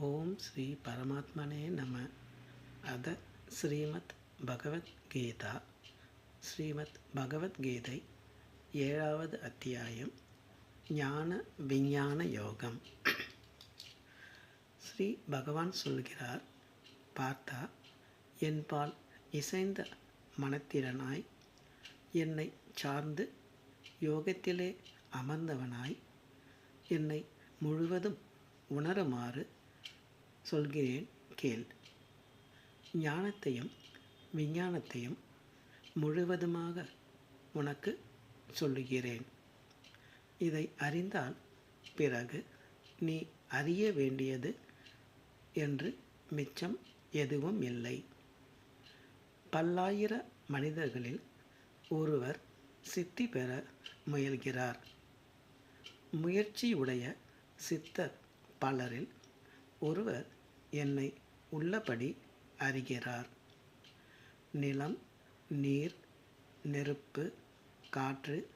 ஓம் ஸ்ரீ பரமாத்மனே நம. அத ஸ்ரீமத் பகவத்கீதா. ஸ்ரீமத் பகவத்கீதை ஏழாவது அத்தியாயம் ஞான விஞ்ஞான யோகம். ஸ்ரீ பகவான் சொல்கிறார் பார்த்தா என்பால் இசைந்த மனத்திறனாய் என்னை சார்ந்து யோகத்திலே அமர்ந்தவனாய் என்னை முழுவதும் உணருமாறு சொல்கிறேன் கேள். ஞானத்தையும் விஞ்ஞானத்தையும் முழுவதுமாக உனக்கு சொல்லுகிறேன். இதை அறிந்தால் பிறகு நீ அறிய வேண்டியது என்று மிச்சம் எதுவும் இல்லை. பல்லாயிர மனிதர்களில் ஒருவர் சித்தி பெற முயல்கிறார். முயற்சியுடைய சித்தர் பலரில் ஒருவர் என்னை உள்ளபடி அறிகிறார். நிலம் நீர் நெருப்பு காற்று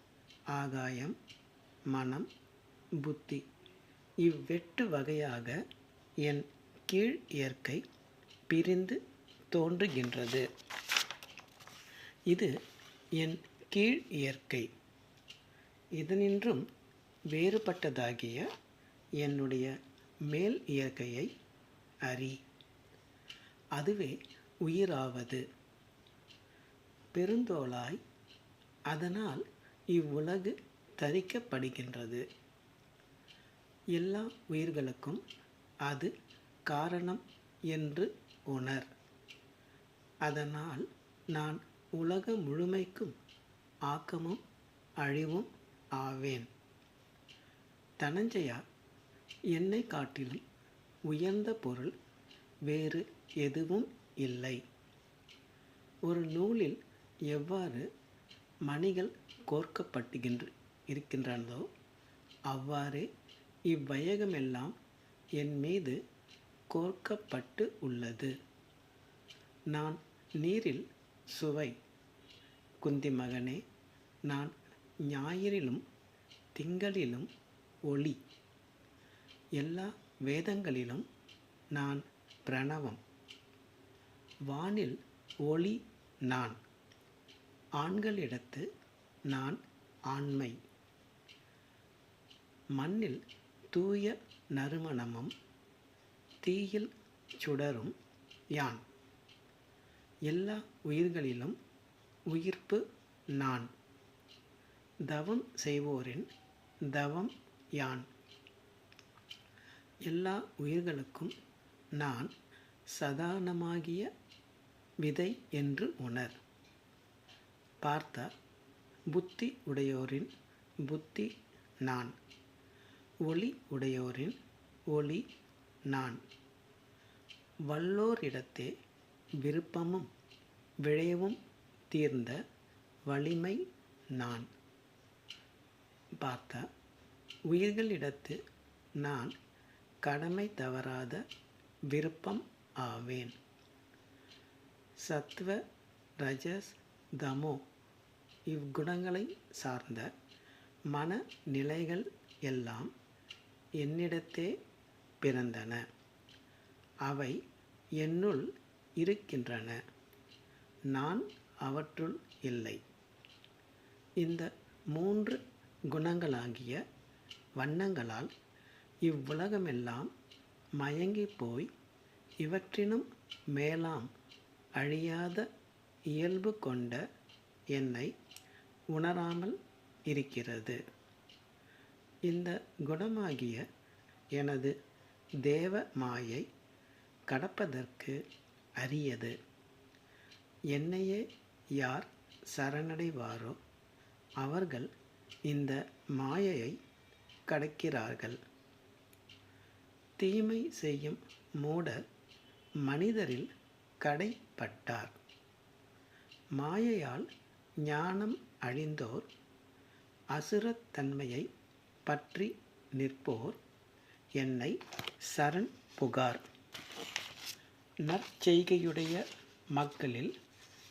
ஆகாயம் மனம் புத்தி இவ்வெட்டு வகையாக என் கீழ் இயற்கை பிரிந்து தோன்றுகின்றது. இது என் கீழ் இயற்கை. இதனின்றும் வேறுபட்டதாகிய என்னுடைய மேல் இயற்கையை அறி அதுவே உயிராவது. பெருந்தோளாய் அதனால் இவ்வுலகு தரிக்கப்படுகின்றது. எல்லா உயிர்களுக்கும் அது காரணம் என்று உணர். அதனால் நான் உலக முழுமைக்கும் ஆக்கமும் அழிவும் ஆவேன். தனஞ்சயா என்னை காட்டிலும் உயர்ந்த பொருள் வேறு எதுவும் இல்லை. ஒரு நூலில் எவ்வாறு மணிகள் கோர்க்கப்பட்டுகின்ற இருக்கின்றனதோ அவ்வாறே இவ்வையகமெல்லாம் என் மீது கோர்க்கப்பட்டு உள்ளது. நான் நீரில் சுவை குந்தி மகனே நான் ஞாயிறிலும் திங்களிலும் ஒளி. எல்லா வேதங்களிலும் நான் பிரணவம். வானில் ஒளி நான். ஆண்களிடத்து நான் ஆண்மை. மண்ணில் தூய நறுமணமும் தீயில் சுடரும் யான். எல்லா உயிர்களிலும் உயிர்ப்பு நான். தவம் செய்வோரின் தவம் யான். எல்லா உயிர்களுக்கும் நான் சதானமாகிய விதை என்று உணர். பார்த்தா புத்தி உடையோரின் புத்தி நான். ஒளி உடையோரின் ஒளி நான். வல்லோரிடத்தே விருப்பமும் விழையவும் தீர்ந்த வலிமை நான். பார்த்தா உயிர்களிடத்து நான் கடமை தவறாத விருப்பம் ஆவேன். சத்வ ரஜஸ் தமோ இவ்குணங்களை சார்ந்த மன நிலைகள் எல்லாம் என்னிடத்தே பிறந்தன. அவை என்னுள் இருக்கின்றன. நான் அவற்றுள் இல்லை. இந்த மூன்று குணங்களாகிய வண்ணங்களால் இவ்வுலகமெல்லாம் மயங்கி போய் இவற்றினும் மேலாம் அழியாத இயல்பு கொண்ட என்னை உணராமல் இருக்கிறது. இந்த குணமாகிய எனது தேவ மாயை கடப்பதற்கு அரியது. என்னையே யார் சரணடைவாரோ அவர்கள் இந்த மாயையை கடக்கிறார்கள். தீமை செய்யும் மூடர் மனிதரில் கடைப்பட்டார். மாயையால் ஞானம் அழிந்தோர் அசுரத்தன்மையை பற்றி நிற்போர் என்னை சரண் புகார். நற்செய்கையுடைய மக்களில்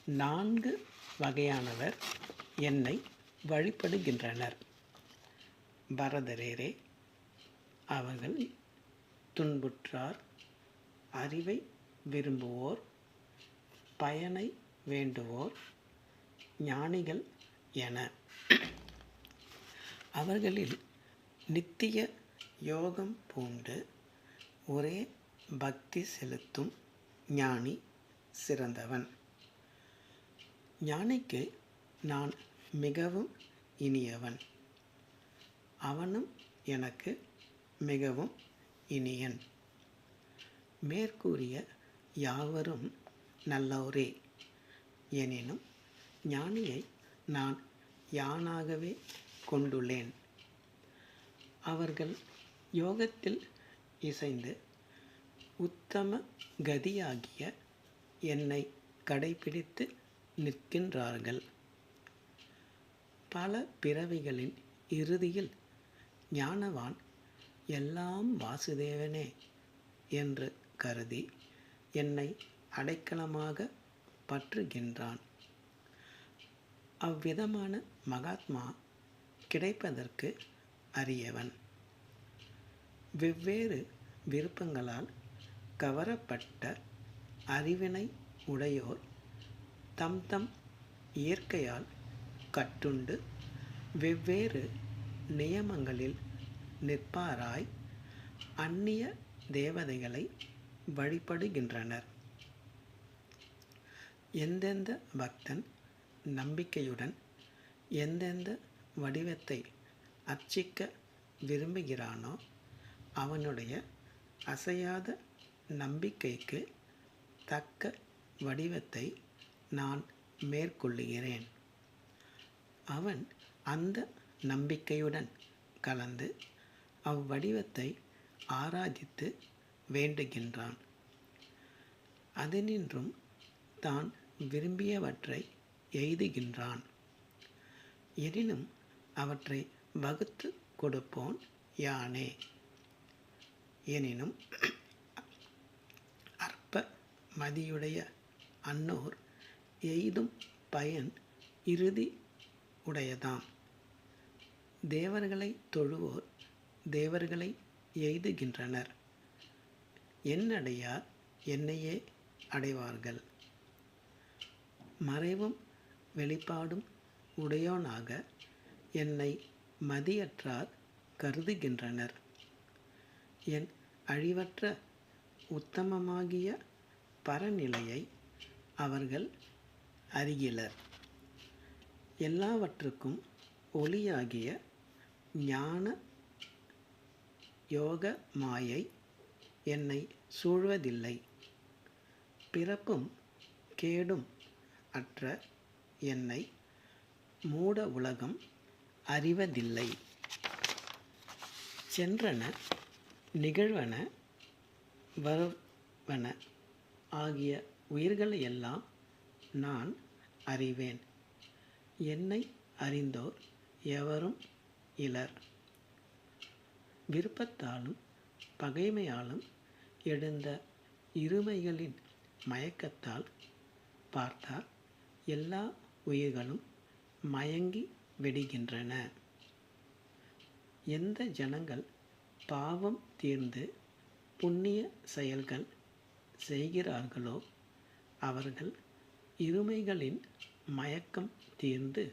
நான்கு வகையானவர் என்னை வழிபடுகின்றனர். பரதரேரே அவர்கள் துன்புற்றார். அறிவை விரும்புவோர். பயனை வேண்டுவோர். ஞானிகள் என. அவர்களில் நித்திய யோகம் பூண்டு ஒரே பக்தி செலுத்தும் ஞானி சிறந்தவன். ஞானிக்கு நான் மிகவும் இனியவன். அவனும் எனக்கு மிகவும் இனியன். மேற்கூறிய யாவரும் நல்லோரே. எனினும் ஞானியை நான் யானாகவே கொண்டுள்ளேன். அவர்கள் யோகத்தில் இசைந்து உத்தம கதியாகிய என்னை கடைபிடித்து நிற்கின்றார்கள். பல பிறவிகளின் இறுதியில் ஞானவான் எல்லாம் வாசுதேவனே என்று கருதி என்னை அடைக்கலமாக பற்றுகின்றான். அவ்விதமான மகாத்மா கிடைப்பதற்கு அரியவன். வெவ்வேறு விருப்பங்களால் கவரப்பட்ட அறிவினை உடையோர் தம் தம் இயற்கையால் கட்டுண்டு வெவ்வேறு நியமங்களில் நிற்பாராய். அந்நிய தேவதைகளை வழிபடுகின்றனர். எந்தெந்த பக்தன் நம்பிக்கையுடன் எந்தெந்த வடிவத்தை அர்ச்சிக்க விரும்புகிறானோ அவனுடைய அசையாத நம்பிக்கைக்கு தக்க வடிவத்தை நான் மேற்கொள்ளுகிறேன். அவன் அந்த நம்பிக்கையுடன் கலந்து அவ்வடிவத்தை ஆராதித்து வேண்டுகின்றான். அதனின்றும் தான் விரும்பியவற்றை எய்துகின்றான். எனினும் அவற்றை வகுத்து கொடுப்போன் யானே. எனினும் அற்ப மதியுடைய அன்னோர் எய்தும் பயன் இறுதி உடையதாம். தேவர்களை தொழுவோர் தேவர்களை எய்துகின்றனர். என்னடையார் என்னையே அடைவார்கள். மறைவும் வெளிப்பாடும் உடையோனாக என்னை மதியற்றார் கருதுகின்றனர். என் அழிவற்ற உத்தமமாகிய பரநிலையை அவர்கள் அறிகிலர். எல்லாவற்றுக்கும் ஒளியாகிய ஞான யோக மாயை என்னை சூழ்வதில்லை. பிறப்பும் கேடும் அற்ற என்னை மூட உலகம் அறிவதில்லை. சென்றன நிகழ்வன வருவன ஆகிய உயிர்களையெல்லாம் நான் அறிவேன். என்னை அறிந்தோர் எவரும் இலர். விருப்பத்தாலும் பகைமையாலும் எழுந்த இருமைகளின் மயக்கத்தால் பார்த்தால் எல்லா உயிர்களும் மயங்கி விடுகின்றன. எந்த ஜனங்கள் பாவம் தீர்ந்து புண்ணிய செயல்கள் செய்கிறார்களோ அவர்கள் இருமைகளின் மயக்கம் தீர்ந்து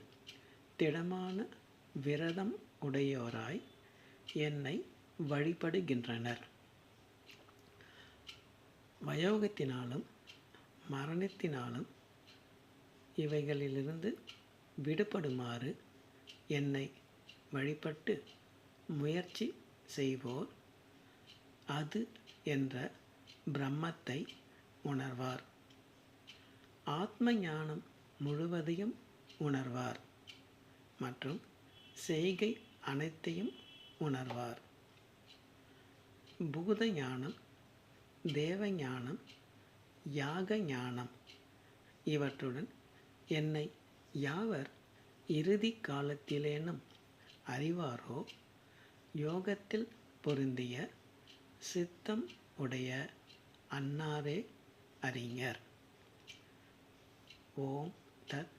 திடமான விரதம் உடையோராய் என்னை வழிபடுகின்றனர். வயோகத்தினாலும் மரணத்தினாலும் இவைகளிலிருந்து விடுபடுமாறு என்னை வழிபட்டு முயற்சி செய்வோர் அது என்ற பிரம்மத்தை உணர்வார். ஆத்ம ஞானம் முழுவதையும் உணர்வார். மற்றும் செய்கை அனைத்தையும் உணர்வார். பூத ஞானம் தேவ ஞானம் யாக ஞானம் இவற்றுடன் என்னை யாவர் இறுதி காலத்திலேனும் அறிவாரோ? யோகத்தில் பொருந்திய சித்தம் உடைய அன்னாரே அறிஞர். ஓம் தத்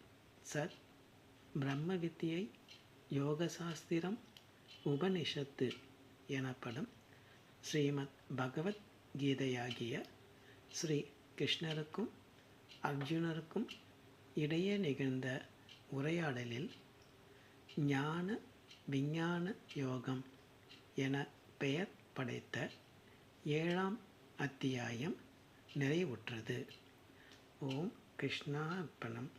சத் பிரம்ம வித்தியை யோகசாஸ்திரம் உபனிஷத்து எனப்படும் ஸ்ரீமத் பகவத் கீதையாகிய ஸ்ரீ கிருஷ்ணருக்கும் அர்ஜுனருக்கும் இடையே நிகழ்ந்த உரையாடலில் ஞான விஞ்ஞான யோகம் என பெயர் படைத்த ஏழாம் அத்தியாயம் நிறைவுற்றது. ஓம் கிருஷ்ணார்ப்பணம்.